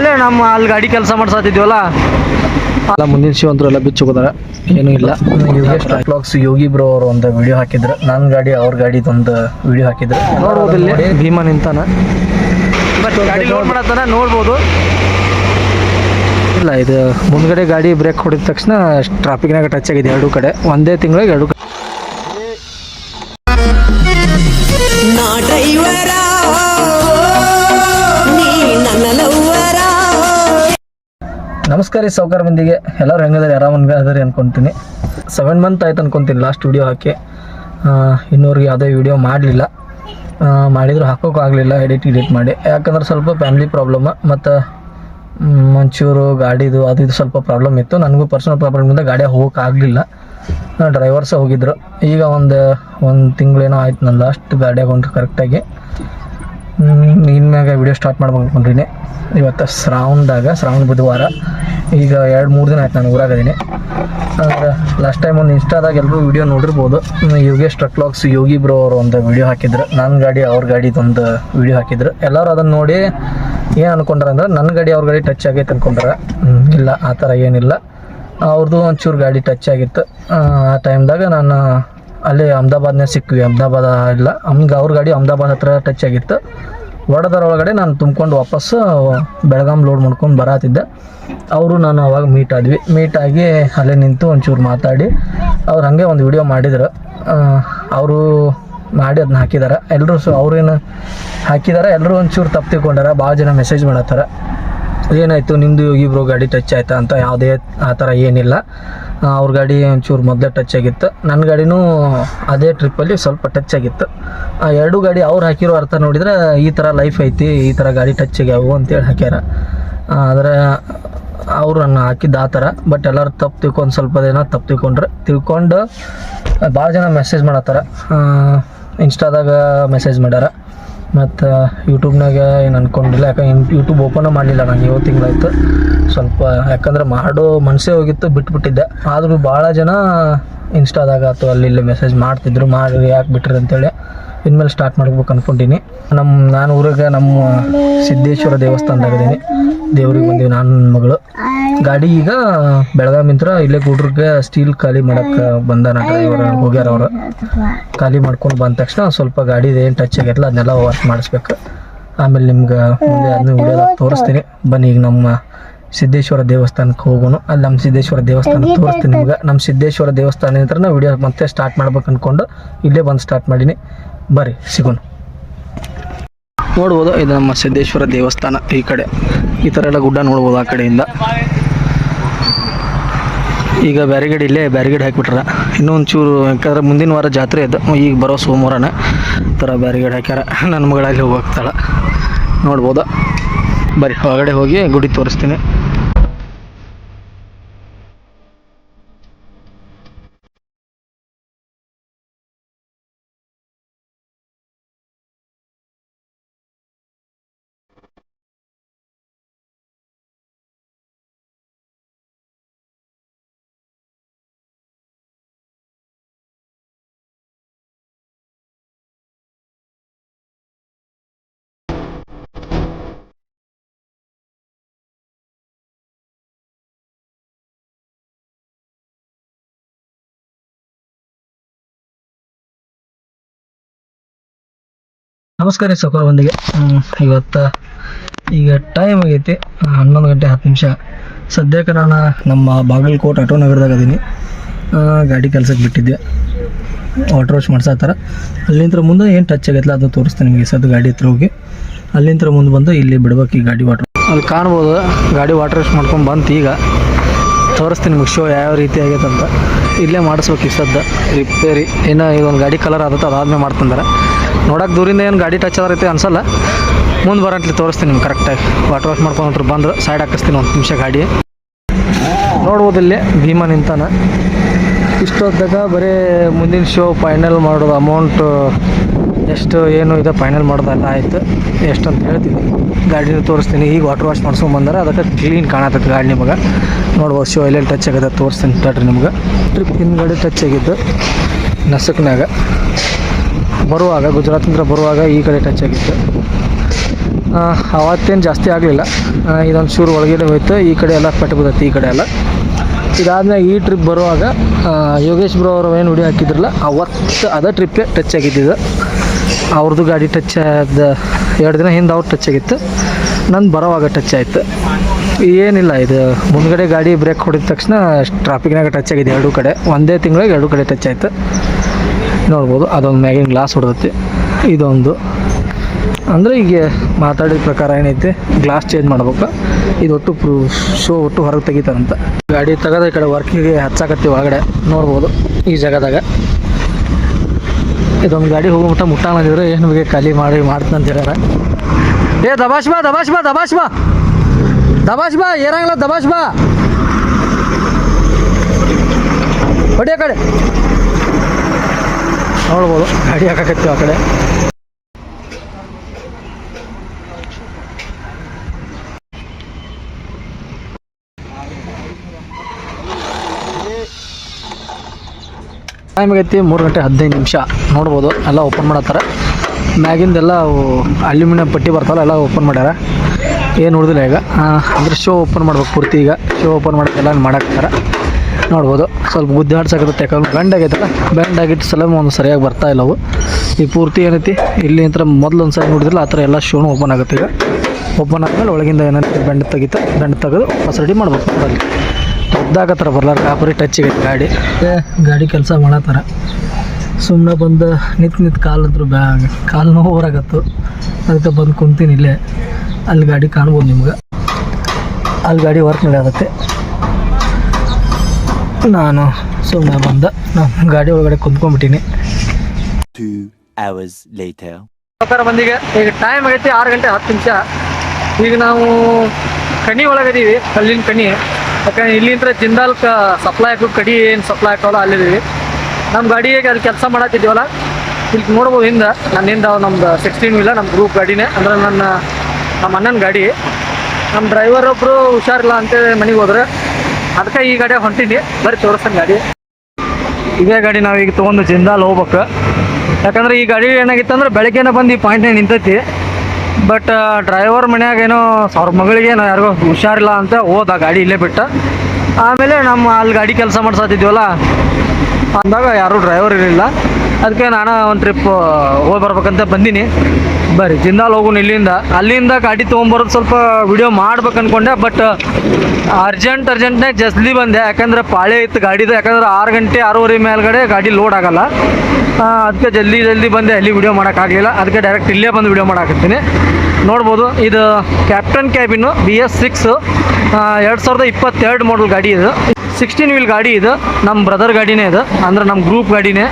ಆಮೇಲೆ ನಮ್ಮ ಅಲ್ಲಿ ಗಾಡಿ ಕೆಲಸ ಮಾಡ್ಸತ್ತಿದ್ವಲ್ಲ ಅಲ್ಲ? ಮುಂದಿನ ಶಿವಂತರು ಅಂತೂ ಎಲ್ಲ ಬಿಚ್ಚೋಗೋದಾರ ಏನೂ ಇಲ್ಲ. ಬ್ಲಾಗ್ಸ್ ಯೋಗಿ ಬ್ರೋ ಅವರು ಒಂದು ವಿಡಿಯೋ ಹಾಕಿದ್ರು. ನನ್ನ ಗಾಡಿ ಅವ್ರ ಗಾಡಿದೊಂದು ವಿಡಿಯೋ ಹಾಕಿದ್ರು. ನೋಡ್ಬೋದು ಇಲ್ಲಿ. ಭೀಮಾ ನಿಂತಾನ. ಬಟ್ ಗಾಡಿ ಲೋಡ್ ಮಾಡತ್ತಾನ ನೋಡ್ಬೋದು. ಇಲ್ಲ ಇದು ಮುಂದ್ಗಡೆ ಗಾಡಿ ಬ್ರೇಕ್ ಹೊಡಿದ ತಕ್ಷಣ ಟ್ರಾಫಿಕ್ನಾಗ ಟಚ್ ಆಗಿದೆ ಎರಡು ಕಡೆ. ಒಂದೇ ತಿಂಗಳಿಗೆ ಎರಡು ನಾ ನಮಸ್ಕಾರ ರೀ ಸೌಕರ್ ಮಂದಿಗೆ. ಎಲ್ಲರೂ ಹೆಂಗದಾರೆ? ಆರಾಮ ಅದರಿ ಅನ್ಕೊಂತೀನಿ. ಸೆವೆನ್ ಮಂತ್ ಆಯ್ತು ಅನ್ಕೊಂತೀನಿ ಲಾಸ್ಟ್ ವಿಡಿಯೋ ಹಾಕಿ. ಇನ್ನೂರಿಗೆ ಯಾವುದೇ ವಿಡಿಯೋ ಮಾಡಲಿಲ್ಲ. ಮಾಡಿದರೂ ಹಾಕೋಕೆ ಆಗಲಿಲ್ಲ ಎಡಿಟ್ ಎಡಿಟ್ ಮಾಡಿ. ಯಾಕಂದ್ರೆ ಸ್ವಲ್ಪ ಫ್ಯಾಮಿಲಿ ಪ್ರಾಬ್ಲಮ್ ಮತ್ತು ಮಂಚೂರು ಗಾಡಿದು, ಅದು ಇದು ಸ್ವಲ್ಪ ಪ್ರಾಬ್ಲಮ್ ಇತ್ತು. ನನಗೂ ಪರ್ಸನಲ್ ಪ್ರಾಬ್ಲಮಿಂದ ಗಾಡಿ ಹೋಗೋಕೆ ಆಗಲಿಲ್ಲ. ಡ್ರೈವರ್ಸ ಹೋಗಿದ್ರು. ಈಗ ಒಂದು ಒಂದು ತಿಂಗಳೇನೋ ಆಯ್ತು ನಾನು ಲಾಸ್ಟ್ ಗಾಡಿಯಾಗ ಹೊಂಟ್ರು ಕರೆಕ್ಟಾಗಿ ಇನ್ಮ್ಯಾಗ ವಿಡಿಯೋ ಸ್ಟಾರ್ಟ್ ಮಾಡ್ಬೇಕು ಅನ್ಕೊಂಡ್ರಿನಿ. ಇವತ್ತು ಶ್ರಾವಣದಾಗ, ಶ್ರಾವಣ ಬುಧವಾರ. ಈಗ ಎರಡು, ಮೂರು ದಿನ ಆಯ್ತು ನಾನು ಊರಾಗದೀನಿ ಲಾಸ್ಟ್ ಟೈಮ್ ಒಂದು ಇನ್ಸ್ಟಾದಾಗ ಎಲ್ಲರೂ ವಿಡಿಯೋ ನೋಡಿರ್ಬೋದು. ಯೋಗೇಶ್ ಟ್ರಕ್ಲಾಗ್ಸ್ ಯೋಗಿ ಬ್ರೋ ಅವರು ಒಂದು ವಿಡಿಯೋ ಹಾಕಿದ್ರು. ನನ್ನ ಗಾಡಿ, ಅವ್ರ ಗಾಡಿದೊಂದು ವಿಡಿಯೋ ಹಾಕಿದ್ರು. ಎಲ್ಲರೂ ಅದನ್ನು ನೋಡಿ ಏನು ಅನ್ಕೊಂಡ್ರೆ ಅಂದ್ರೆ ನನ್ನ ಗಾಡಿ, ಅವ್ರ ಗಾಡಿ ಟಚ್ ಆಗೈತೆ ಅನ್ಕೊಂಡ್ರ. ಇಲ್ಲ, ಆ ಥರ ಏನಿಲ್ಲ. ಅವ್ರದ್ದು ಒಂಚೂರು ಗಾಡಿ ಟಚ್ ಆಗಿತ್ತು. ಆ ಟೈಮ್ದಾಗ ನಾನು ಅಲ್ಲೇ ಅಹಮದಾಬಾದ್ನೇ ಸಿಕ್ವಿ ಅಹಮದಾಬಾದ್ ಇಲ್ಲ ಹಮ್ಗೆ ಅವ್ರ ಗಾಡಿ ಅಹಮದಾಬಾದ್ ಹತ್ರ ಟಚ್ ಆಗಿತ್ತು. ವಡದರ ಒಳಗಡೆ ನಾನು ತುಂಬ್ಕೊಂಡು ವಾಪಸ್ಸು ಬೆಳಗಾಂ ಲೋಡ್ ಮಾಡ್ಕೊಂಡು ಬರತ್ತಿದ್ದೆ ಅವರು ನಾನು ಅವಾಗ ಮೀಟ್ ಆದ್ವಿ. ಮೀಟ್ ಆಗಿ ಅಲ್ಲೇ ನಿಂತು ಒಂಚೂರು ಮಾತಾಡಿ, ಅವ್ರು ಹಾಗೆ ಒಂದು ವಿಡಿಯೋ ಮಾಡಿದ್ರು. ಅವರು ಮಾಡಿ ಅದನ್ನ ಹಾಕಿದ್ದಾರೆ ಎಲ್ಲರೂ ಸೊ ಅವ್ರೇನು ಹಾಕಿದ್ದಾರೆ ಎಲ್ಲರೂ ಒಂಚೂರು ತಪ್ಪು ತಿಳ್ಕೊಂಡಾರ, ಭಾಳ ಜನ ಮೆಸೇಜ್ ಮಾಡತ್ತಾರ. ಏನಾಯಿತು ನಿಮ್ಮದು ಇಬ್ರು ಗಾಡಿ ಟಚ್ ಆಯ್ತಾ ಅಂತ ಯಾವುದೇ ಆ ಥರ ಏನಿಲ್ಲ. ಅವ್ರ ಗಾಡಿ ಒಂಚೂರು ಮೊದಲೇ ಟಚ್ ಆಗಿತ್ತು. ನನ್ನ ಗಾಡಿನೂ ಅದೇ ಟ್ರಿಪ್ಪಲ್ಲಿ ಸ್ವಲ್ಪ ಟಚ್ ಆಗಿತ್ತು. ಆ, ಎರಡು ಗಾಡಿ ಅವ್ರು ಹಾಕಿರೋ ಅರ್ಥ ನೋಡಿದ್ರೆ ಈ ಥರ ಲೈಫ್ ಐತಿ, ಈ ಥರ ಗಾಡಿ ಟಚ್ ಆಗ್ಯಾವು ಅಂತೇಳಿ ಹಾಕ್ಯಾರ. ಆದರೆ ಅವ್ರು ನನ್ನ ಹಾಕಿದ್ದು ಆ ಥರ ಬಟ್ ಎಲ್ಲರೂ ತಪ್ಪು ತಿಳ್ಕೊಂಡು ಸ್ವಲ್ಪ ದಿನ ತಪ್ಪು ತಿಳ್ಕೊಂಡ್ರೆ. ತಿಳ್ಕೊಂಡು ಭಾಳ ಜನ ಮೆಸೇಜ್ ಮಾಡತ್ತಾರ. ಇನ್ಸ್ಟಾದಾಗ ಮೆಸೇಜ್ ಮಾಡ್ಯಾರ. ಮತ್ತು ಯೂಟ್ಯೂಬ್ನಾಗ ಏನು ಅನ್ಕೊಂಡಿಲ್ಲ, ಯಾಕಂದ್ರೆ ಯೂಟ್ಯೂಬ್ ಓಪನ್ ಮಾಡಲಿಲ್ಲ ನಾನು ಏಳು ತಿಂಗಳಾಯ್ತು. ಸ್ವಲ್ಪ ಯಾಕಂದ್ರೆ ಮಾಡೋ ಮನಸ್ಸೇ ಹೋಗಿತ್ತು, ಬಿಟ್ಬಿಟ್ಟಿದ್ದೆ. ಆದರೂ ಭಾಳ ಜನ ಇನ್ಸ್ಟಾದಾಗ ಅಥವಾ ಅಲ್ಲಿ ಇಲ್ಲಿ ಮೆಸೇಜ್ ಮಾಡ್ತಿದ್ರು ಮಾಡಿ ಯಾಕೆ ಬಿಟ್ರಿ ಅಂತೇಳಿ. ಇನ್ಮೇಲೆ ಸ್ಟಾರ್ಟ್ ಮಾಡ್ಬೇಕು ಅಂದ್ಕೊಂಡಿನಿ ನಮ್ಮ ನಾನು ಊರಿಗೆ ನಮ್ಮ ಸಿದ್ದೇಶ್ವರ ದೇವಸ್ಥಾನದಾಗಿದ್ದೀನಿ ದೇವ್ರಿಗೆ ಬಂದೀವಿ ನಾನು ನನ್ನ ಮಗಳು. ಗಾಡಿ ಈಗ ಬೆಳಗಾಮಿಂತ್ರ ಇಲ್ಲೇ ಗೂಡ್ರಿಗೆ ಸ್ಟೀಲ್ ಖಾಲಿ ಮಾಡಕ್ಕೆ ಬಂದಾನ ಡ್ರೈವರ್ ಹೋಗ್ಯಾರ ಅವರು. ಖಾಲಿ ಮಾಡ್ಕೊಂಡು ಬಂದ ತಕ್ಷಣ ಸ್ವಲ್ಪ ಗಾಡಿ ಏನು ಟಚ್ ಆಗಿರಲ್ಲ ಅದನ್ನೆಲ್ಲ ವಾಶ್ ಮಾಡಿಸ್ಬೇಕು. ಆಮೇಲೆ ನಿಮ್ಗೆ ಮುಂದೆ ಅದನ್ನ ವಿಡಿಯೋದಾಗ ತೋರಿಸ್ತೀನಿ. ಬನ್ನಿ ಈಗ ನಮ್ಮ ಸಿದ್ದೇಶ್ವರ ದೇವಸ್ಥಾನಕ್ಕೆ ಹೋಗೋಣ. ಅಲ್ಲಿ ನಮ್ಮ ಸಿದ್ದೇಶ್ವರ ದೇವಸ್ಥಾನ ತೋರಿಸ್ತೀನಿ ನಿಮ್ಗೆ. ನಮ್ಮ ಸಿದ್ದೇಶ್ವರ ದೇವಸ್ಥಾನ ಹತ್ರ ವಿಡಿಯೋ ಮತ್ತೆ ಸ್ಟಾರ್ಟ್ ಮಾಡ್ಬೇಕು ಅಂದ್ಕೊಂಡು ಇಲ್ಲೇ ಬಂದು ಸ್ಟಾರ್ಟ್ ಮಾಡೀನಿ. ಬರ್ರಿ, ಸಿಗೋಣ. ನೋಡ್ಬೋದು, ಇದು ನಮ್ಮ ಸಿದ್ದೇಶ್ವರ ದೇವಸ್ಥಾನ ಈ ಕಡೆ. ಈ ಥರ ಎಲ್ಲ ಗುಡ್ಡ ನೋಡ್ಬೋದು ಆ ಕಡೆಯಿಂದ. ಈಗ ಬ್ಯಾರಿಗೇಡ್ ಇಲ್ಲೇ ಬ್ಯಾರಿಗೇಡ್ ಹಾಕಿಬಿಟ್ರ. ಇನ್ನೂ ಒಂಚೂರು, ಯಾಕಂದ್ರೆ ಮುಂದಿನ ವಾರ ಜಾತ್ರೆ ಇದೆ. ಈಗ ಬರೋ ಸೋಮವಾರನ ಥರ ಬ್ಯಾರಿಗೇಡ್ ಹಾಕ್ಯಾರ. ನನ್ನ ಮಗಳಲ್ಲಿ ಹೋಗ್ತಾಳೆ. ನೋಡ್ಬೋದು. ಬರೀ ಹೊರಗಡೆ ಹೋಗಿ ಗುಡಿ ತೋರಿಸ್ತೀನಿ. ನಮಸ್ಕಾರ ರೀ ಸೌಕರ್ ಬಂದಿಗೆ. ಇವತ್ತು ಈಗ ಟೈಮ್ ಆಗೈತಿ ಹನ್ನೊಂದು ಗಂಟೆ ಹತ್ತು ನಿಮಿಷ. ಸದ್ಯಕ್ಕೆ ನಾನು ನಮ್ಮ ಬಾಗಲಕೋಟ್ ಆಟೋ ನಗರದಾಗ ಅದೀನಿ. ಗಾಡಿ ಕೆಲ್ಸಕ್ಕೆ ಬಿಟ್ಟಿದ್ದೆ. ವಾಟರ್ ವಾಶ್ ಮಾಡ್ಸತ್ತಾರ ಅಲ್ಲಿಂದ ಮುಂದೆ ಏನು ಟಚ್ ಆಗೈತಲ್ಲ ಅದು ತೋರಿಸ್ತೀನಿ ನಿಮಗೆ. ಸದ್ದು ಗಾಡಿ ಹತ್ರ ಹೋಗಿ. ಅಲ್ಲಿಂದ ಮುಂದೆ ಬಂದು ಇಲ್ಲಿ ಬಿಡ್ಬೇಕು ಈ ಗಾಡಿ ವಾಟರ್ ಅಲ್ಲಿ ಕಾಣ್ಬೋದು, ಗಾಡಿ ವಾಟರ್ ವಾಶ್ ಮಾಡ್ಕೊಂಡು ಬಂತು ಈಗ. ತೋರಿಸ್ತೀನಿ ನಿಮಗೆ ಶೋ ಯಾವ ರೀತಿ ಆಗೈತೆ ಅಂತ. ಇಲ್ಲೇ ಮಾಡಿಸ್ಬೇಕು ಈ ಸದ್ದು ರಿಪೇರಿ ಏನೋ ಇದೊಂದು ಗಾಡಿ ಕಲರ್ ಆದತ್ತೆ ಅದಾದ್ಮೇಲೆ ಮಾಡ್ತಂದಾರೆ ನೋಡಕ್ಕೆ ದೂರಿಂದ ಏನು ಗಾಡಿ ಟಚ್ ಆದೈತೆ ಅನ್ಸಲ್ಲ. ಮುಂದೆ ಬರಂಟ್ಲಿ ತೋರಿಸ್ತೀನಿ ನಿಮ್ಗೆ ಕರೆಕ್ಟಾಗಿ ವಾಟರ್ ವಾಶ್ ಮಾಡ್ಕೊಂಡು ಬಂದ್ರೆ ಸೈಡ್ ಹಾಕಿಸ್ತೀನಿ ಒಂದು ನಿಮಿಷ ಗಾಡಿ. ನೋಡ್ಬೋದಿಲ್ಲಿ ಭೀಮಾ ನಿಂತಾನ. ಇಷ್ಟೊತ್ತಾಗ ಬರೀ ಮುಂದಿನ ಶೋ ಫೈನಲ್ ಮಾಡೋದು ಅಮೌಂಟು ಎಷ್ಟು ಏನು ಇದೆ ಫೈನಲ್ ಮಾಡೋದಲ್ಲ ಆಯಿತು. ಎಷ್ಟು ಅಂತ ಹೇಳ್ತೀನಿ. ಗಾಡಿನ ತೋರಿಸ್ತೀನಿ. ಈಗ ವಾಟರ್ ವಾಶ್ ಮಾಡ್ಸ್ಕೊಂಡ್ ಬಂದರೆ. ಅದಕ್ಕೆ ಕ್ಲೀನ್ ಕಾಣತೈತೆ ಗಾಡಿ ನಿಮಗೆ. ನೋಡ್ಬೋದು ಶೋ ಎಲ್ಲೆಲ್ಲಿ ಟಚ್ ಆಗಿದೆ ತೋರಿಸ್ತೀನಿ ತಡ್ರಿ ನಿಮ್ಗೆ. ಟ್ರಿಪ್ ಹಿಂದ್ಗಡೆ ಟಚ್ ಆಗಿದ್ದು ನಸಕ್ನಾಗ. ಬರುವಾಗ ಗುಜರಾತಿಂದ ಬರುವಾಗ ಈ ಕಡೆ ಟಚ್ ಆಗಿತ್ತು. ಅವತ್ತೇನು ಜಾಸ್ತಿ ಆಗಲಿಲ್ಲ. ಇದೊಂದು ಚೂರು ಒಳಗಡೆ ಹೋಯ್ತು. ಈ ಕಡೆ ಎಲ್ಲ ಪೆಟ್ಟು ಬಿದ್ದೈತಿ, ಈ ಕಡೆ ಎಲ್ಲ. ಇದಾದ್ಮೇಲೆ ಈ ಟ್ರಿಪ್ ಬರುವಾಗ ಯೋಗೇಶ್ ಬ್ರೋ ಅವರು ಏನು ಹುಡಿ ಹಾಕಿದ್ರಲ್ಲ, ಅವತ್ತು ಅದೇ ಟ್ರಿಪ್ಪೇ ಟಚ್ ಆಗಿದ್ದಿದ್ದು ಅವ್ರದ್ದು ಗಾಡಿ ಟಚ್ ಆದ ಎರಡು ದಿನ ಹಿಂದೆ ಅವ್ರು ಟಚ್ ಆಗಿತ್ತು. ನಂದು ಬರೋವಾಗ ಟಚ್ ಆಯಿತು. ಏನಿಲ್ಲ, ಇದು ಮುಂದ್ಗಡೆ ಗಾಡಿ ಬ್ರೇಕ್ ಹೊಡಿದ ತಕ್ಷಣ ಟ್ರಾಫಿಕ್ನಾಗ ಟಚ್ ಆಗಿದೆ ಎರಡೂ ಕಡೆ. ಒಂದೇ ತಿಂಗಳಿಗೆ ಎರಡೂ ಕಡೆ ಟಚ್ ಆಯಿತು. ನೋಡ್ಬೋದು, ಅದೊಂದು ಮ್ಯಾಗಿನ ಗ್ಲಾಸ್ ಹೊಡೆದೈತಿ. ಇದೊಂದು. ಅಂದರೆ ಈಗ ಮಾತಾಡಿದ ಪ್ರಕಾರ ಏನೈತಿ ಗ್ಲಾಸ್ ಚೇಂಜ್ ಮಾಡ್ಬೇಕು. ಇದು ಒಟ್ಟು ಶೋ ಒಟ್ಟು ಹೊರಗೆ ತೆಗಿತಾರಂತ. ಗಾಡಿ ತೆಗೆದ ಈ ಕಡೆ ವರ್ಕಿಗೆ ಹಚ್ಚಾಕತ್ತಿ ಒಳಗಡೆ, ನೋಡ್ಬೋದು ಈ ಜಾಗದಾಗ. ಇದೊಂದು ಗಾಡಿ ಹೋಗೋ ಮಟ್ಟ ಮುಟ್ಟಾನಂದಿದ್ರೆ ಏನು ಬಗ್ಗೆ ಖಾಲಿ ಮಾಡಿ ಮಾಡ್ತಂತ ಹೇಳ್ಯಾರ. ಏ ದಬಾಶ್ ಬಾ ದಬಾಶ್ ಬಾ ದಬಾಶ್ ಬಾ. ದಬಾಶ್ ಬಾ ಏನಾಗಲ್ಲ ದಬಾಶ್ ಬಾ. ಹೊಡಿ ಕಡೆ. ನೋಡ್ಬೋದು, ಗಾಡಿ ಹಾಕಕತ್ತೀವಿ ಆ ಕಡೆ. ಟೈಮ್ ಆಗೈತಿ ಮೂರು ಗಂಟೆ ಹದಿನೈದು ನಿಮಿಷ. ನೋಡ್ಬೋದು, ಎಲ್ಲ ಓಪನ್ ಮಾಡತ್ತಾರೆ. ಮ್ಯಾಗಿಂದೆಲ್ಲ ಅಲ್ಯೂಮಿನಿಯಂ ಪಟ್ಟಿ ಬರ್ತಾವಲ್ಲ, ಎಲ್ಲ ಓಪನ್ ಮಾಡ್ಯಾರ. ಏನು ಉಳಿದಿಲ್ಲ ಈಗ. ಅಂದ್ರೆ ಶೋ ಓಪನ್ ಮಾಡ್ಬೇಕು ಪೂರ್ತಿ ಈಗ. ಶೋ ಓಪನ್ ಮಾಡೋಕ್ಕೆಲ್ಲ ಮಾಡಾಕ್ತಾರ ನೋಡ್ಬೋದು. ಸ್ವಲ್ಪ ಗುದ್ದಿ ಆಡ್ಸಕತ್ತೆ, ಯಾಕಂದ್ರೆ ಬೆಂಡ್ ಆಗೈತಲ್ಲ ಬ್ಯಾಂಡ್ ಆಗಿಟ್ಟು ಸಲ ಒಂದು ಸರಿಯಾಗಿ ಬರ್ತಾ ಇಲ್ಲ ಅವು. ಈ ಪೂರ್ತಿ ಏನೈತಿ, ಇಲ್ಲಿ ಅಂತ ಮೊದಲು ಒಂದು ಸರಿ ನೋಡಿದ್ರಲ್ಲ, ಆ ಥರ ಎಲ್ಲ ಶೂನು ಓಪನ್ ಆಗುತ್ತೆ ಈಗ. ಓಪನ್ ಆದಮೇಲೆ ಒಳಗಿಂದ ಏನಂತ ಬೆಂಡ್ ತೆಗಿತ ಬೆಂಡ್ ತೆಗೆದು ಹೊಸ ರೆಡಿ ಮಾಡ್ಬೇಕು ಅಲ್ಲಿ ಒದ್ದಾಗತ್ತಾರ ಬರ್ಲಾರ, ಕಾಪರಿ ಟಚ್ ಆಗೈತೆ ಗಾಡಿ. ಗಾಡಿ ಕೆಲಸ ಮಾಡತ್ತಾರ. ಸುಮ್ಮನೆ ಬಂದು ನಿಂತು ನಿಂತು ಕಾಲು ಅಂತೂ ಬ್ಯಾ, ಕಾಲು ನೋವು ಹೊರಾಗತ್ತು ಅದಕ್ಕೆ ಬಂದು ಕುಂತೀನಿ ಇಲ್ಲೇ. ಅಲ್ಲಿ ಗಾಡಿ ಕಾಣ್ಬೋದು ನಿಮ್ಗೆ. ಅಲ್ಲಿ ಗಾಡಿ ವರ್ಕ್ ನಡೆಯತ್ತೆ ನಾನು ಸುಮ್ಮನೆ ಬಂದ. ನಾನು ಗಾಡಿ ಒಳಗಡೆ ಕುಂತ್ಕೊಂಡ್ಬಿಟ್ಟಿನಿ. Two hours later. ಪ್ರಕಾರ ಬಂದೀಗ. ಈಗ ಟೈಮ್ ಆಗೈತಿ ಆರು ಗಂಟೆ ಹತ್ತು ನಿಮಿಷ. ಈಗ ನಾವು ಕಣಿ ಒಳಗದೀವಿ ಕಲ್ಲಿನ ಕಣಿ. ಯಾಕಂದ್ರೆ ಇಲ್ಲಿಂದ ಜಿಂದಾಲ್ ಸಪ್ಲೈ ಹಾಕೋ ಕಡಿ ಏನು ಸಪ್ಲೈ ಹಾಕೋಲ್ಲ ಅಲ್ಲಿದ್ದೀವಿ ನಮ್ಮ ಗಾಡಿಗೆ ಅಲ್ಲಿ ಕೆಲಸ ಮಾಡತ್ತಿದ್ದೀವಲ್ಲ ಇಲ್ಲಿ ನೋಡ್ಬೋದು ಹಿಂದೆ. ನನ್ನಿಂದ ನಮ್ದು ಸಿಕ್ಸ್ಟೀನ್ ವೀಲ ನಮ್ಮ ಗ್ರೂಪ್ ಗಾಡಿನೇ. ಅಂದ್ರೆ ನನ್ನ ನಮ್ಮ ಅಣ್ಣನ ಗಾಡಿ. ನಮ್ಮ ಡ್ರೈವರ್ ಒಬ್ಬರು ಹುಷಾರಿಲ್ಲ ಅಂತೇಳಿ ಮನೆಗೆ ಹೋದ್ರೆ. ಅದಕ್ಕೆ ಈ ಗಾಡಿ ಹೊಂಟೀನಿ. ಬರೀ ತೋರಿಸ್ತಾನೆ ಗಾಡಿ. ಇದೇ ಗಾಡಿ ನಾವು ಈಗ ತೊಗೊಂಡು ಜಿಂದಾಲ್ ಹೋಗ್ಬೇಕು. ಯಾಕಂದ್ರೆ ಈ ಗಾಡಿ ಏನಾಗಿತ್ತು ಅಂದ್ರೆ ಬೆಳಗ್ಗೆನೇ ಬಂದು ಈ ಪಾಯಿಂಟ್ನಾಗ ನಿಂತೈತಿ. ಬಟ್ ಡ್ರೈವರ್ ಮನ್ಯಾಗ ಏನೋ ಅವ್ರ ಮಗಳಿಗೆ ಏನೋ ಯಾರಿಗೋ ಹುಷಾರಿಲ್ಲ ಅಂತ ಹೋದ ಗಾಡಿ ಇಲ್ಲೇ ಬಿಟ್ಟ. ಆಮೇಲೆ ನಮ್ಮ ಅಲ್ಲಿ ಗಾಡಿ ಕೆಲಸ ಮಾಡ್ಸತ್ತಿದ್ವಲ್ಲ ಅಂದಾಗ ಯಾರೂ ಡ್ರೈವರ್ ಇರಲಿಲ್ಲ. ಅದಕ್ಕೆ ನಾನು ಒಂದು ಟ್ರಿಪ್ ಹೋಗಿ ಬರ್ಬೇಕಂತ ಬಂದೀನಿ. ಬರ್ರಿ, ಜಿಂದಾಲ್ ಹೋಗೋಣ ಇಲ್ಲಿಂದ. ಅಲ್ಲಿಂದ ಗಾಡಿ ತೊಗೊಂಬರೋದು ಸ್ವಲ್ಪ ವಿಡಿಯೋ ಮಾಡ್ಬೇಕು ಅನ್ಕೊಂಡೆ ಬಟ್ ಅರ್ಜೆಂಟ್ ಅರ್ಜೆಂಟ್ನೇ ಜಸ್ಲಿ ಬಂದೆ. ಯಾಕಂದ್ರೆ ಪಾಳೆ ಇತ್ತು ಗಾಡಿದು, ಯಾಕಂದ್ರೆ ಆರು ಗಂಟೆ, ಆರೂವರೆ ಮೇಲ್ಗಡೆ ಗಾಡಿ ಲೋಡ್ ಆಗಲ್ಲ. ಅದಕ್ಕೆ ಜಲ್ದಿ ಜಲ್ದಿ ಬಂದೆ. ಅಲ್ಲಿ ವಿಡಿಯೋ ಮಾಡೋಕ್ಕಾಗಲಿಲ್ಲ. ಅದಕ್ಕೆ ಡೈರೆಕ್ಟ್ ಇಲ್ಲೇ ಬಂದು ವಿಡಿಯೋ ಮಾಡಾಕತ್ತೀನಿ. ನೋಡ್ಬೋದು, ಇದು captain cabin B S six ಎರಡು ಸಾವಿರದ ಇಪ್ಪತ್ತೆರಡು ಮಾಡಲ್ ಗಾಡಿ ಇದು. ಸಿಕ್ಸ್ಟೀನ್ ವೀಲ್ ಗಾಡಿ ಇದು. ನಮ್ಮ ಬ್ರದರ್ ಗಾಡಿನೇ ಇದು. ಅಂದ್ರೆ ನಮ್ಮ ಗ್ರೂಪ್ ಗಾಡಿನೇ.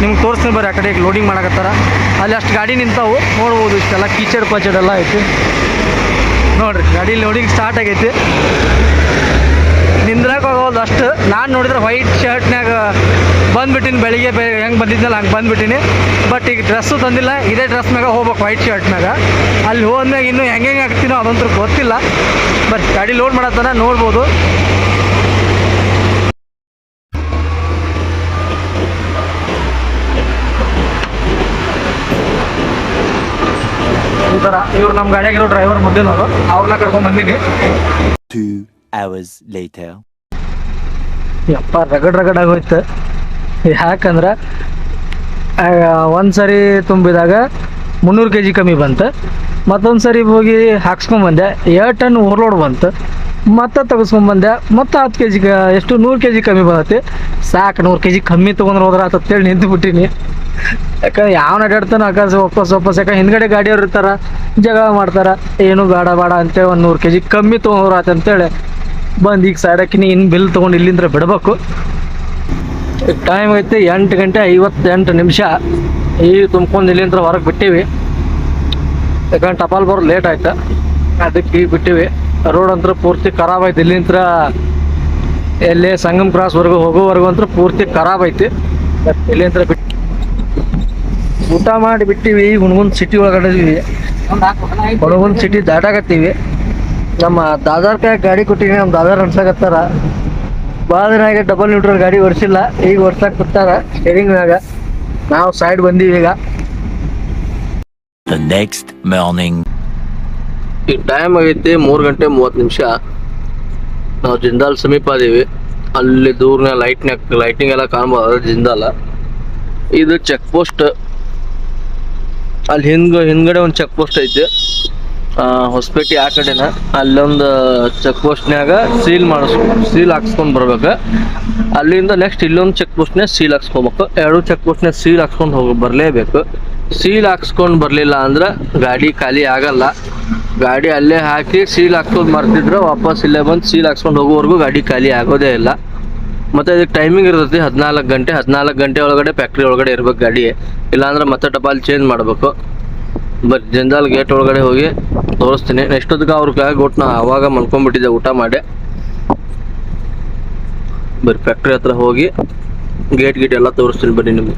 ನಿಮ್ಗೆ ತೋರಿಸ್ತೀನಿ ಬರ್ರಿ, ಆ ಕಡೆ ಲೋಡಿಂಗ್ ಮಾಡಕತ್ತಾರ. ಅಲ್ಲಿ ಅಷ್ಟು ಗಾಡಿ ನಿಂತಾವು, ನೋಡ್ಬೋದು ಇಷ್ಟೆಲ್ಲ ಕೀಚಡ್ ಪಚಡ್ ಎಲ್ಲ ಐತಿ. ನೋಡ್ರಿ, ಗಾಡಿ ಲೋಡಿಂಗ್ ಸ್ಟಾರ್ಟ್ ಆಗೈತಿ. ಹೋಗೋದು ಅಷ್ಟು. ನಾನು ನೋಡಿದ್ರೆ ವೈಟ್ ಶರ್ಟ್ನಾಗ ಬಂದ್ಬಿಟ್ಟಿನಿ, ಬೆಳಿಗ್ಗೆ ಬೆ ಹೆಂಗೆ ಬಂದಿದ್ದಲ್ಲ ಹಂಗೆ ಬಂದ್ಬಿಟ್ಟಿನಿ. ಬಟ್ ಈಗ ಡ್ರೆಸ್ಸು ತಂದಿಲ್ಲ, ಇದೇ ಡ್ರೆಸ್ ಮ್ಯಾಗ ಹೋಗ್ಬೇಕು ವೈಟ್ ಶರ್ಟ್ನಾಗ ಅಲ್ಲಿ ಹೋದ್ಮ್ಯಾಗ ಇನ್ನೂ ಹೆಂಗೆ ಹೆಂಗೆ ಆಗ್ತೀನೋ ಅದಂತೂ ಗೊತ್ತಿಲ್ಲ. ಬಟ್ ಗಾಡಿ ಲೋಡ್ ಮಾಡತ್ತಾನ, ನೋಡ್ಬೋದು ಈ ಥರ ಇವ್ರು ನಮ್ಮ ಗಾಡಿಯಾಗಿರೋ ಡ್ರೈವರ್ ಮುದ್ದೆನವರು ಅವ್ರನ್ನ ಕರ್ಕೊಂಡ್ ಬಂದಿನಿ. Two hours later. ಯಪ್ಪ ರಗಡ್ ರಗಡ್ ಆಗೋಯ್ತು. ಯಾಕಂದ್ರೆ ಒಂದು ಸರಿ ತುಂಬಿದಾಗ ಮುನ್ನೂರು ಕೆ ಜಿ ಕಮ್ಮಿ ಬಂತು. ಮತ್ತೊಂದು ಸರಿ ಹೋಗಿ ಹಾಕ್ಸ್ಕೊಂಬಂದೆ ಎರಡು ಟನ್ ಓವರ್ಲೋಡ್ ಬಂತು. ಮತ್ತೆ ತಗಸ್ಕೊಂಬಂದೆ ಮತ್ತೆ ಹತ್ತು ಕೆ ಜಿ ಎಷ್ಟು? ನೂರು ಕೆ ಜಿ ಕಮ್ಮಿ ಬರತ್ತೆ. ಸಾಕು, ನೂರು ಕೆ ಜಿ ಕಮ್ಮಿ ತೊಗೊಂಡ್ರೆ ಹೋದ್ರೆ ಹೇಳಿ ನಿಂತು ಬಿಟ್ಟಿನಿ. ಯಾಕಂದ್ರೆ ಯಾವ ಅಡ್ಡಾಡ್ತಾನೆ ಅಕಸ್ ವಾಪಸ್ ವಾಪಸ್. ಯಾಕಂದ್ರೆ ಹಿಂದ್ಗಡೆ ಗಾಡಿಯವ್ರು ಇರ್ತಾರ, ಜಗಳ ಮಾಡ್ತಾರ. ಏನು ಬೇಡ ಬೇಡ ಅಂತೇಳಿ ಒಂದು ನೂರು ಕೆ ಜಿ ಕಮ್ಮಿ ತೊಗೊಂಡ್ರ ಆತಂತೇಳಿ ಬಂದು ಈಗ ಸೈಡ್ ಹಾಕಿನಿ ಇನ್ನು ಬಿಲ್ ತೊಗೊಂಡು ಇಲ್ಲಿಂದ್ರ ಬಿಡಬೇಕು. ಟೈಮ್ ಐತಿ ಎಂಟು ಗಂಟೆ ಐವತ್ತೆಂಟು ನಿಮಿಷ. ಈ ತುಂಬ್ಕೊಂಡು ಇಲ್ಲಿಂದ ಹೊರಗೆ ಬಿಟ್ಟಿವಿ. ಯಾಕಂದ್ರೆ ಟಪಾಲ್ ಬರೋ ಲೇಟ್ ಆಯ್ತು. ಅದಕ್ಕೆ ಈಗ ಬಿಟ್ಟಿವಿ. ರೋಡ್ ಅಂತ ಪೂರ್ತಿ ಖರಾಬ್ ಐತಿ. ಇಲ್ಲಿಂದ ಎಲ್ಲಿ ಸಂಗಮ್ ಕ್ರಾಸ್ವರೆಗೂ ಹೋಗೋವರೆಗೂ ಅಂತ ಪೂರ್ತಿ ಖರಾಬ್ ಐತಿ. ಇಲ್ಲಿಂದ ಬಿಟ್ಟು ಊಟ ಮಾಡಿ ಬಿಟ್ಟಿವಿ ಹುಣಗುಂದ್ ಸಿಟಿ ಒಳಗಡೆ ಹುಣಗುಂದ್ ಸಿಟಿ ದಾಟಾಕತ್ತೀವಿ. ನಮ್ಮ ದಾದಾರ್ ಕೈ ಗಾಡಿ ಕೊಟ್ಟಿವಿ ನಮ್ಮ ದಾದಾರ್ ಅನ್ಸಾಕತ್ತಾರ. ಭಾಳ ದಿನ ಆಗಿ ಡಬಲ್ ನ್ಯೂಟ್ರಲ್ ಗಾಡಿ ಒರೆಸಿಲ್ಲ ಈಗ ಒರ್ಸಾಕ್ ಬಿಡ್ತಾರ ಸ್ಟೇರಿಂಗ್ ಮ್ಯಾಗ. ನಾವು ಸೈಡ್ ಬಂದೀವಿ ಈಗ. The next morning. ಈಗ ಟೈಮ್ ಆಗೈತಿ, ಮೂರು ಗಂಟೆ ಮೂವತ್ತು ನಿಮಿಷ. ನಾವು ಜಿಂದಾಲ್ ಸಮೀಪ ಅದೀವಿ ಅಲ್ಲಿ ದೂರನ ಲೈಟ್ನ ಲೈಟಿಂಗ್ ಎಲ್ಲ ಕಾಣ್ಬೋದು, ಜಿಂದಾಲ. ಇದು ಚೆಕ್ ಪೋಸ್ಟ್ ಅಲ್ಲಿ ಹಿಂದ್ಗ ಹಿಂದ್ಗಡೆ ಒಂದು ಚೆಕ್ ಪೋಸ್ಟ್ ಐತಿ. ಹೊಸಪೇಟೆ ಆ ಕಡೆನ. ಅಲ್ಲೊಂದು ಚೆಕ್ ಪೋಸ್ಟ್ನ್ಯಾಗ ಸೀಲ್ ಮಾಡಿಸ್ ಸೀಲ್ ಹಾಕ್ಸ್ಕೊಂಡು ಬರ್ಬೇಕು. ಅಲ್ಲಿಂದ ನೆಕ್ಸ್ಟ್ ಇಲ್ಲೊಂದು ಚೆಕ್ ಪೋಸ್ಟ್ನ್ಯಾಗ ಸೀಲ್ ಹಾಕ್ಸ್ಕೊಬೇಕು. ಎರಡು ಚೆಕ್ ಪೋಸ್ಟ್ನ್ಯಾಗ ಸೀಲ್ ಹಾಕ್ಸ್ಕೊಂಡು ಹೋಗಿ ಬರಲೇಬೇಕು. ಸೀಲ್ ಹಾಕ್ಸ್ಕೊಂಡು ಬರಲಿಲ್ಲ ಅಂದ್ರೆ ಗಾಡಿ ಖಾಲಿ ಆಗಲ್ಲ. ಗಾಡಿ ಅಲ್ಲೇ ಹಾಕಿ ಸೀಲ್ ಹಾಕ್ಸೋದು ಮರ್ತಿದ್ರೆ ವಾಪಸ್ ಇಲ್ಲೇ ಬಂದು ಸೀಲ್ ಹಾಕ್ಸ್ಕೊಂಡು ಹೋಗೋವರೆಗೂ ಗಾಡಿ ಖಾಲಿ ಆಗೋದೇ ಇಲ್ಲ. ಮತ್ತೆ ಅದಕ್ಕೆ ಟೈಮಿಂಗ್ ಇರ್ತೈತಿ, ಹದಿನಾಲ್ಕು ಗಂಟೆ ಹದಿನಾಲ್ಕು ಗಂಟೆ ಒಳಗಡೆ ಫ್ಯಾಕ್ಟ್ರಿ ಒಳಗಡೆ ಇರ್ಬೇಕು ಗಾಡಿ. ಇಲ್ಲಾಂದ್ರೆ ಮತ್ತೆ ಟಪಾಲ್ ಚೇಂಜ್ ಮಾಡಬೇಕು. ಬರ್ ಜಂಜಾಲ್ ಗೇಟ್ ಒಳಗಡೆ ಹೋಗಿ ತೋರಿಸ್ತೀನಿ. ನೆಕ್ಸ್ಟ್ ಅದಕ್ಕೆ ಅವ್ರ ಕೆಳಗೆ ಒಟ್ಟು ನಾ ಅವಾಗ ಮಲ್ಕೊಂಡ್ಬಿಟ್ಟಿದ್ದೆ ಊಟ ಮಾಡಿ. ಬರೀ ಫ್ಯಾಕ್ಟ್ರಿ ಹತ್ರ ಹೋಗಿ ಗೇಟ್ ಗೇಟ್ ಎಲ್ಲ ತೋರಿಸ್ತೀನಿ ಬನ್ನಿ ನಿಮ್ಗೆ.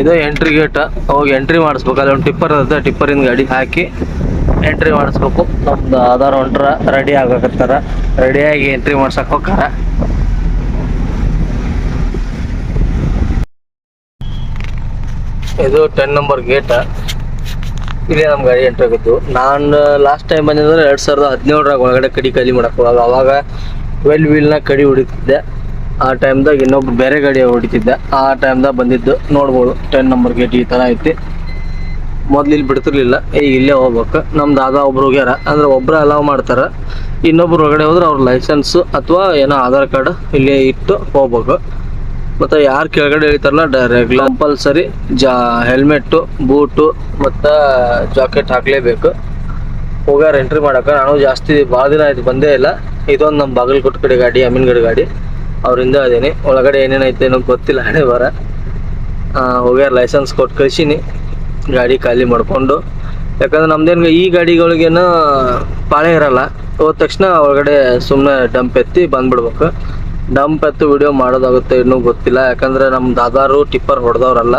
ಇದು ಎಂಟ್ರಿ ಗೇಟ್ ಹೋಗಿ ಎಂಟ್ರಿ ಮಾಡಿಸ್ಬೇಕು. ಅಲ್ಲಿ ಒಂದು ಟಿಪ್ಪರ್ ಇರುತ್ತೆ ಟಿಪ್ಪರಿಂದ ಗಾಡಿ ಹಾಕಿ ಎಂಟ್ರಿ ಮಾಡಿಸ್ಬೇಕು. ನಮ್ದು ಆಧಾರ್ ಹೊಂಟ್ರ ರೆಡಿ ಆಗಕತ್ತಾರ. ರೆಡಿಯಾಗಿ ಎಂಟ್ರಿ ಮಾಡ್ಸಕ್ ಹೋಗಾರ ಇದು ಟೆನ್ ನಂಬರ್ ಗೇಟ್ ಇಲ್ಲೇ ನಮ್ಮ ಗಾಡಿ ಎಂಟ್ರಿ ಆಗಿತ್ತು. ನಾನು ಲಾಸ್ಟ್ ಟೈಮ್ ಬಂದಿದ್ರೆ ಎರಡು ಸಾವಿರದ ಹದಿನೇಳರಾಗ ಒಳಗಡೆ ಕಡಿ ಖಾಲಿ ಮಾಡಕ್ಕೆ ಅವಾಗ ಟ್ವೆಲ್ ವೀಲ್ನ ಕಡಿ ಹೊಡಿತಿದ್ದೆ. ಆ ಟೈಮ್ದಾಗ ಇನ್ನೊಬ್ಬ ಬೇರೆ ಗಾಡಿ ಹೊಡಿತಿದ್ದ. ಆ ಟೈಮ್ದಾಗ ಬಂದಿದ್ದು ನೋಡ್ಬೋದು ಟೆನ್ ನಂಬರ್ ಗೇಟ್ ಈ ಥರ ಐತಿ. ಮೊದ್ಲು ಇಲ್ಲಿ ಬಿಡ್ತಿರ್ಲಿಲ್ಲ, ಈಗ ಇಲ್ಲೇ ಹೋಗ್ಬೇಕು. ನಮ್ಮ ದಾದ ಒಬ್ರು ಹೋಗ್ಯಾರ, ಅಂದ್ರೆ ಒಬ್ರು ಅಲಾವ್ ಮಾಡ್ತಾರ. ಇನ್ನೊಬ್ರು ಹೊರಗಡೆ ಹೋದ್ರೆ ಅವ್ರ ಲೈಸೆನ್ಸ್ ಅಥವಾ ಏನೋ ಆಧಾರ್ ಕಾರ್ಡ್ ಇಲ್ಲೇ ಇಟ್ಟು ಹೋಗ್ಬೇಕು. ಮತ್ತು ಯಾರು ಕೆಳಗಡೆ ಇಳಿತಾರಲ್ಲ ಡೈರೆಕ್ಟ್ ಕಂಪಲ್ಸರಿ ಜಾ ಹೆಲ್ಮೆಟ್ಟು ಬೂಟು ಮತ್ತು ಜಾಕೆಟ್ ಹಾಕಲೇಬೇಕು. ಹೋಗ್ಯಾರ ಎಂಟ್ರಿ ಮಾಡೋಕೆ. ನಾನು ಜಾಸ್ತಿ ಭಾಳ ದಿನ ಆಯ್ತು ಬಂದೇ ಇಲ್ಲ. ಇದೊಂದು ನಮ್ಮ ಬಾಗಲಕೋಟೆ ಕಡೆ ಗಾಡಿ, ಅಮೀನ್ಗಡೆ ಗಾಡಿ. ಅವರಿಂದ ಅದೀನಿ. ಒಳಗಡೆ ಏನೇನೈತೆ ಏನೋ ಗೊತ್ತಿಲ್ಲ ಹಣೆ ಬರ ಹೋಗ್ಯಾರ ಲೈಸೆನ್ಸ್ ಕೊಟ್ಟು ಕಳಿಸೀನಿ. ಗಾಡಿ ಖಾಲಿ ಮಾಡಿಕೊಂಡು. ಯಾಕಂದ್ರೆ ನಮ್ದೇನು ಈ ಗಾಡಿಗಳಿಗೇನು ಪಾಳೆ ಇರಲ್ಲ. ಹೋದ ತಕ್ಷಣ ಒಳಗಡೆ ಸುಮ್ಮನೆ ಡಂಪ್ ಎತ್ತಿ ಬಂದ್ಬಿಡ್ಬೇಕು. ಡಂಪ್ ಎತ್ತು ವಿಡಿಯೋ ಮಾಡೋದಾಗುತ್ತೆ ಇನ್ನೂ ಗೊತ್ತಿಲ್ಲ. ಯಾಕಂದ್ರೆ ನಮ್ಮ ದಾದಾರು ಟಿಪ್ಪರ್ ಹೊಡೆದವ್ರಲ್ಲ.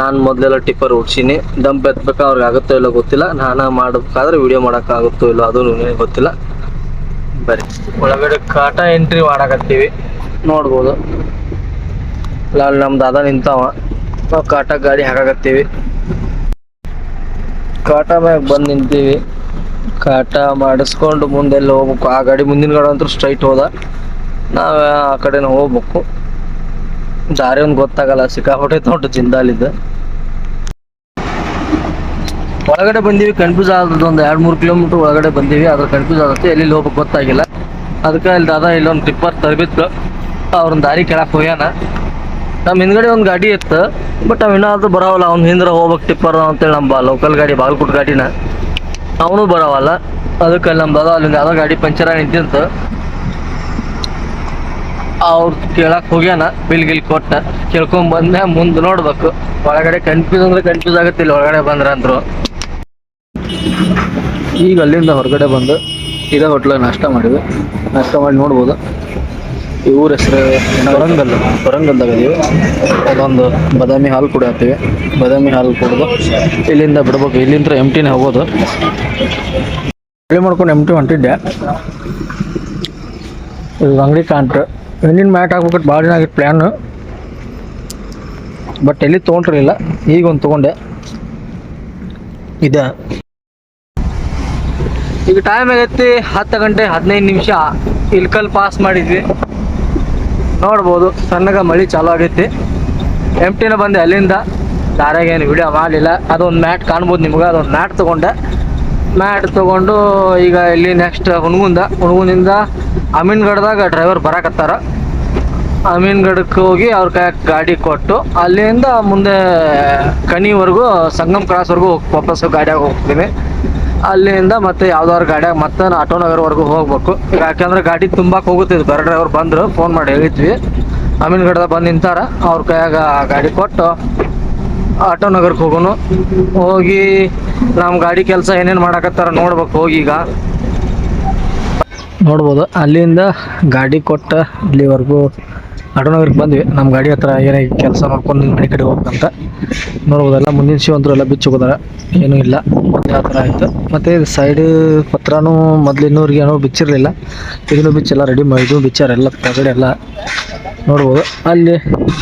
ನಾನು ಮೊದಲೆಲ್ಲ ಟಿಪ್ಪರ್ ಹುಡ್ಸೀನಿ. ಡಂಪ್ ಎತ್ಬೇಕು ಅವ್ರಿಗೆ ಆಗುತ್ತೋ ಇಲ್ಲೋ ಗೊತ್ತಿಲ್ಲ. ನಾನು ಮಾಡಬೇಕಾದ್ರೆ ವಿಡಿಯೋ ಮಾಡೋಕ್ಕಾಗುತ್ತೋ ಇಲ್ಲೋ ಅದು ಗೊತ್ತಿಲ್ಲ. ಬರೀ ಒಳಗಡೆ ಕಾಟ ಎಂಟ್ರಿ ಮಾಡಾಕತ್ತೀವಿ. ನೋಡ್ಬೋದು. ಅಲ್ಲಿ ನಮ್ಮ ದಾದ ನಿಂತಾವ. ನಾವು ಕಾಟ ಗಾಡಿ ಹಾಕಾಕತ್ತೀವಿ. ಕಾಟ ಮ್ಯಾಗ ಬಂದು ನಿಂತೀವಿ. ಕಾಟ ಮಾಡಿಸ್ಕೊಂಡು ಮುಂದೆಲ್ಲ ಹೋಗ್ಬೇಕು. ಆ ಗಾಡಿ ಮುಂದಿನ ಗಾಡಿ ಅಂತೂ ಸ್ಟ್ರೈಟ್ ಹೋದ. ನಾವು ಆ ಕಡೆನ ಹೋಗ್ಬೇಕು. ದಾರಿ ಒಂದು ಗೊತ್ತಾಗಲ್ಲ. ಸಿಕ್ಕಾಪಟ್ಟೆ ತೊಂಟು ಜಿಂದಾಲಿದ್ದ ಒಳಗಡೆ ಬಂದೀವಿ. ಕನ್ಫ್ಯೂಸ್ ಆದದ್ದು ಒಂದು ಎರಡು ಮೂರು ಕಿಲೋಮೀಟರ್ ಒಳಗಡೆ ಬಂದೀವಿ. ಅದ್ರ ಕನ್ಫ್ಯೂಸ್ ಆಗುತ್ತೆ ಎಲ್ಲಿ ಹೋಗ್ಬೇಕು ಗೊತ್ತಾಗಿಲ್ಲ. ಅದಕ್ಕೆ ಇಲ್ಲಿ ದಾದಾ ಇಲ್ಲೊಂದು ಟಿಪ್ಪರ್ ತರಬಿತ್ತು ಅವ್ರನ್ನ ದಾರಿ ಕೇಳಕ್ಕೆ ಹೋಗ್ಯಾನ. ನಮ್ಮ ಹಿಂದ್ಗಡೆ ಒಂದು ಗಾಡಿ ಇತ್ತು ಬಟ್ ಅವ್ ಇನ್ನಾದ್ರೂ ಬರೋವಲ್ಲ, ಅವ್ನ ಹಿಂದ್ರ ಹೋಗ್ಬೇಕು ಟಿಪ್ಪರ್ ಅಂತೇಳಿ ನಮ್ಮ ಲೋಕಲ್ ಗಾಡಿ, ಬಾಗಲಕೋಟೆ ಗಾಡಿನ. ಅವನು ಬರೋವಲ್ಲ ಅದಕ್ಕೆ ನಮ್ಮ ಅಲ್ಲಿಂದ ಯಾವುದೋ ಗಾಡಿ ಪಂಚರ್ ನಿಂತಿಂತು ಅವ್ರು ಕೇಳಕ್ ಹೋಗ್ಯಾನ, ಬಿಲ್ ಗಿಲ್ ಕೊಟ್ಟ. ಕೇಳ್ಕೊಂಡ್ ಮುಂದೆ ನೋಡ್ಬೇಕು, ಒಳಗಡೆ ಕನ್ಫ್ಯೂಸ್ ಅಂದ್ರೆ ಕನ್ಫ್ಯೂಸ್ ಆಗುತ್ತೆ, ಇಲ್ಲಿ ಒಳಗಡೆ ಬಂದ್ರ ಅಂದ್ರು. ಈಗ ಅಲ್ಲಿಂದ ಹೊರಗಡೆ ಬಂದು, ಇದೇ ಹೋಟ್ಲಾಗ ನಾಷ್ಟ ಮಾಡಿದ್ವಿ ನಾಷ್ಟ ಮಾಡಿ ನೋಡ್ಬೋದು. ಈ ಊರ ಹೆಸರು ಹೊರಂಗಲ್ ಹೊರಂಗಲ್ದಾಗ ಇದೀವಿ ಅದೊಂದು ಬಾದಾಮಿ ಹಾಲು ಕುಡಿಯತ್ತೀವಿ ಬಾದಾಮಿ ಹಾಲು ಕುಡಿದು ಇಲ್ಲಿಂದ ಬಿಡ್ಬೇಕು. ಇಲ್ಲಿಂದ ಎಂ ಟಿನೇ ಹೋಗೋದು. ರೆಡಿ ಮಾಡ್ಕೊಂಡು ಎಂ ಟಿ ಹೊಂಟಿದ್ದೆ. ಇದು ಅಂಗಡಿ ಕಾಂಟ್ರ್ ಹೆಣ್ಣಿನ ಮ್ಯಾಟ್ ಹಾಕ್ಬೇಕಂತ ಭಾಳ ದಿನ ಆಗಿತ್ತು ಪ್ಲ್ಯಾನು ಬಟ್ ಎಲ್ಲಿ ತೊಗೊಂಡಿರಲಿಲ್ಲ. ಈಗ ಒಂದು ತೊಗೊಂಡೆ. ಇದೆ. ಈಗ ಟೈಮ್ ಆಗೈತಿ ಹತ್ತು ಗಂಟೆ ಹದಿನೈದು ನಿಮಿಷ. ಇಲ್ಕಲ್ ಪಾಸ್ ಮಾಡಿದ್ವಿ. ನೋಡ್ಬೋದು. ಸಣ್ಣಗ ಮಳಿ ಚಾಲು ಆಗೈತಿ. ಎಂಟಿನ ಬಂದೆ ಅಲ್ಲಿಂದ. ದಾರಾಗೇನು ವಿಡಿಯೋ ಮಾಡಲಿಲ್ಲ. ಅದೊಂದು ಮ್ಯಾಟ್ ಕಾಣ್ಬೋದು ನಿಮ್ಗೆ. ಅದೊಂದು ಮ್ಯಾಟ್ ತೊಗೊಂಡೆ. ಮ್ಯಾಟ್ ತೊಗೊಂಡು ಈಗ ಇಲ್ಲಿ ನೆಕ್ಸ್ಟ್ ಹುಣಗುಂದ. ಹುಣಗುಂದಿಂದ ಅಮೀನ್ಗಢದಾಗ ಡ್ರೈವರ್ ಬರಾಕತ್ತಾರ. ಅಮೀನ್ಗಢಕ್ಕೆ ಹೋಗಿ ಅವ್ರ ಕೈ ಗಾಡಿ ಕೊಟ್ಟು ಅಲ್ಲಿಂದ ಮುಂದೆ ಕಣಿವರೆಗೂ ಸಂಗಮ್ ಕ್ರಾಸ್ವರೆಗೂ ವಾಪಸ್ಸು ಗಾಡಿಯಾಗ ಹೋಗ್ತೀನಿ. ಅಲ್ಲಿಂದ ಮತ್ತೆ ಯಾವ್ದಾದ್ರು ಗಾಡಿಯಾಗ ಮತ್ತೆ ಆಟೋ ನಗರವರೆಗೂ ಹೋಗ್ಬೇಕು. ಈಗ ಯಾಕಂದ್ರೆ ಗಾಡಿ ತುಂಬಾ ಹೋಗುತ್ತಿದ್ದು ಬೇರೆ ಡ್ರೈವರ್ ಬಂದ್ರು, ಫೋನ್ ಮಾಡಿ ಹೇಳಿದ್ವಿ. ಅಮೀನ್ಗಢದಾಗ ಬಂದು ನಿಂತಾರ. ಅವ್ರ ಕೈಯಾಗ ಗಾಡಿ ಕೊಟ್ಟು ಆಟೋ ನಗರಕ್ಕೆ ಹೋಗೋನು. ಹೋಗಿ ನಮ್ಮ ಗಾಡಿ ಕೆಲಸ ಏನೇನು ಮಾಡಕತ್ತಾರ ನೋಡ್ಬೇಕು ಹೋಗಿ ಈಗ. ನೋಡ್ಬೋದು. ಅಲ್ಲಿಂದ ಗಾಡಿ ಕೊಟ್ಟ ಇಲ್ಲಿವರೆಗೂ ಆಟೋನಗರಕ್ಕೆ ಬಂದ್ವಿ. ನಮ್ಮ ಗಾಡಿ ಹತ್ರ ಏನೇ ಕೆಲಸ ನಿಮ್ಮ ಮನೆ ಕಡೆ ಹೋಗ್ಬೇಕಂತ. ನೋಡ್ಬೋದಲ್ಲ, ಮುಂದಿನ ಶಿವಂತರು ಎಲ್ಲ ಬಿಚ್ಚು ಹೋಗೋದಾರ. ಏನೂ ಇಲ್ಲ. ಮತ್ತೆ ಆ ಥರ ಆಯಿತು. ಮತ್ತು ಸೈಡ್ ಪತ್ರನೂ ಮೊದ್ಲು ಇನ್ನೂರಿಗೆ ಏನೋ ಬಿಚ್ಚಿರಲಿಲ್ಲ. ಇದನ್ನು ಬಿಚ್ಚೆಲ್ಲ ರೆಡಿ ಮಾಡಿದ್ದು ಬಿಚ್ಚಾರ. ಎಲ್ಲ ಕೆಳಗಡೆ ಎಲ್ಲ ನೋಡ್ಬೋದು. ಅಲ್ಲಿ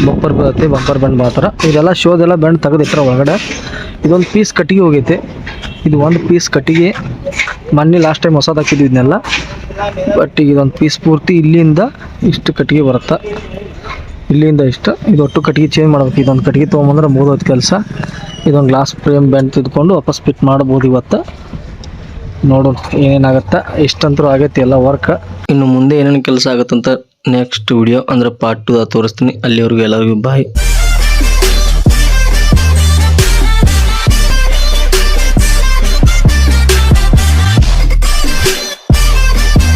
ಬಂಪರ್ ಬರುತ್ತೆ ಬಂಪರ್ ಬೆಂಡ್ ಮಾತ್ರ ಇದೆಲ್ಲ ಶೋದೆಲ್ಲ ಬೆಂಡ್ ತೆಗೆದಿಟ್ರ ಒಳಗಡೆ. ಇದೊಂದು ಪೀಸ್ ಕಟ್ಟಿಗೆ ಹೋಗೈತೆ. ಇದು ಒಂದು ಪೀಸ್ ಕಟ್ಟಿಗೆ. ಮೊನ್ನೆ ಲಾಸ್ಟ್ ಟೈಮ್ ಹೊಸದಾಕಿದ್ದು ಇದನ್ನೆಲ್ಲ ಬಟ್ ಈಗ ಇದೊಂದು ಪೀಸ್ ಪೂರ್ತಿ ಇಲ್ಲಿಂದ ಇಷ್ಟು ಕಟ್ಟಿಗೆ ಬರುತ್ತೆ. ಇಲ್ಲಿಂದ ಇಷ್ಟ. ಇದು ಒಟ್ಟು ಕಟ್ಟಿಗೆ ಚೇಂಜ್ ಮಾಡ್ಬೇಕು. ಇದೊಂದು ಕಟ್ಟಿಗೆ ತೊಗೊಂಬಂದ್ರೆ ಮುಗಿದೋದು ಕೆಲಸ. ಇದೊಂದು ಗ್ಲಾಸ್ ಫ್ರೇಮ್ ಬ್ಯಾಂಡ್ ತಿದ್ಕೊಂಡು ವಾಪಸ್ ಫಿಟ್ ಮಾಡ್ಬೋದು ಇವತ್ತು. ನೋಡೋಣ ಏನೇನಾಗುತ್ತೆ. ಇಷ್ಟಂತರೂ ಆಗೈತಿ ಎಲ್ಲ ವರ್ಕ್ ಇನ್ನು ಮುಂದೆ ಏನೇನು ಕೆಲಸ ಆಗುತ್ತಂತ ನೆಕ್ಸ್ಟ್ ವಿಡಿಯೋ ಅಂದರೆ ಪಾರ್ಟ್ ಟು ತೋರಿಸ್ತೀನಿ. ಅಲ್ಲಿವರೆಗೂ ಎಲ್ಲರಿಗೂ ಬಾಯ್